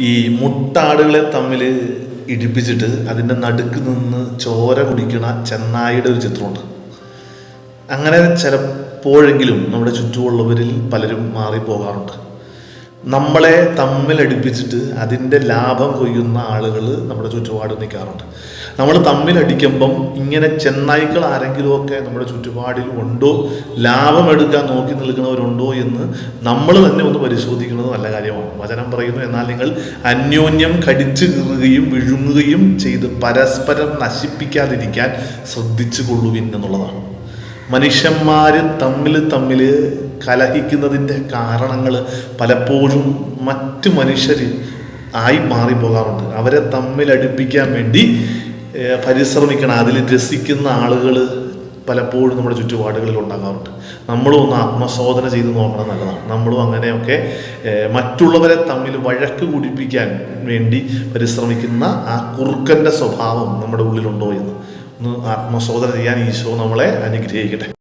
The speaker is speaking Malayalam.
ഈ മുട്ടാടുകളെ തമ്മിൽ ഇടിപ്പിച്ചിട്ട് അതിന്റെ നടുക്ക് നിന്ന് ചോര കുടിക്കണ ചെന്നായിയുടെ ഒരു ചിത്രമുണ്ട്. അങ്ങനെ ചിലപ്പോഴെങ്കിലും നമ്മുടെ ചുറ്റുമുള്ളവരിൽ പലരും മാറിപ്പോകാറുണ്ട്. നമ്മളെ തമ്മിലടിപ്പിച്ചിട്ട് അതിന്റെ ലാഭം കൊയ്യുന്ന ആളുകൾ നമ്മുടെ ചുറ്റുപാട് നിൽക്കാറുണ്ട്. നമ്മൾ തമ്മിലടിക്കുമ്പം ഇങ്ങനെ ചെന്നായ്ക്കൾ ആരെങ്കിലുമൊക്കെ നമ്മുടെ ചുറ്റുപാടിൽ ഉണ്ടോ? ലാഭം എടുക്കാൻ നോക്കി നിൽക്കുന്നവരുണ്ടോ എന്ന് നമ്മൾ തന്നെ ഒന്ന് പരിശോധിക്കുന്നത് നല്ല കാര്യമാണ്. വചനം പറയുന്നു എന്നാൽ നിങ്ങൾ അന്യോന്യം കടിച്ചു കീറുകയും വിഴുങ്ങുകയും ചെയ്ത് പരസ്പരം നശിപ്പിക്കാതിരിക്കാൻ ശ്രദ്ധിച്ചു കൊള്ളുവിൻ എന്നുള്ളതാണ്. മനുഷ്യന്മാർ തമ്മിൽ തമ്മിൽ കലഹിക്കുന്നതിന്റെ കാരണങ്ങൾ പലപ്പോഴും മറ്റു മനുഷ്യർ ആയി മാറിപ്പോകാറുണ്ട്. അവരെ തമ്മിൽ അടുപ്പിക്കാൻ വേണ്ടി പരിശ്രമിക്കണം. അതിൽ രസിക്കുന്ന ആളുകൾ പലപ്പോഴും നമ്മുടെ ചുറ്റുപാടുകളിൽ ഉണ്ടാകാറുണ്ട്. നമ്മളും ഒന്ന് ആത്മശോധന ചെയ്ത് നോക്കണം നല്ലതാണ് നമ്മളും അങ്ങനെയൊക്കെ മറ്റുള്ളവരെ തമ്മിൽ വഴക്ക് കൂടിപ്പിക്കാൻ വേണ്ടി പരിശ്രമിക്കുന്ന ആ കുറുക്കന്റെ സ്വഭാവം നമ്മുടെ ഉള്ളിലുണ്ടോ എന്ന് ഒന്ന് ആത്മശോധന ചെയ്യാൻ ഈശോ നമ്മളെ അനുഗ്രഹിക്കട്ടെ.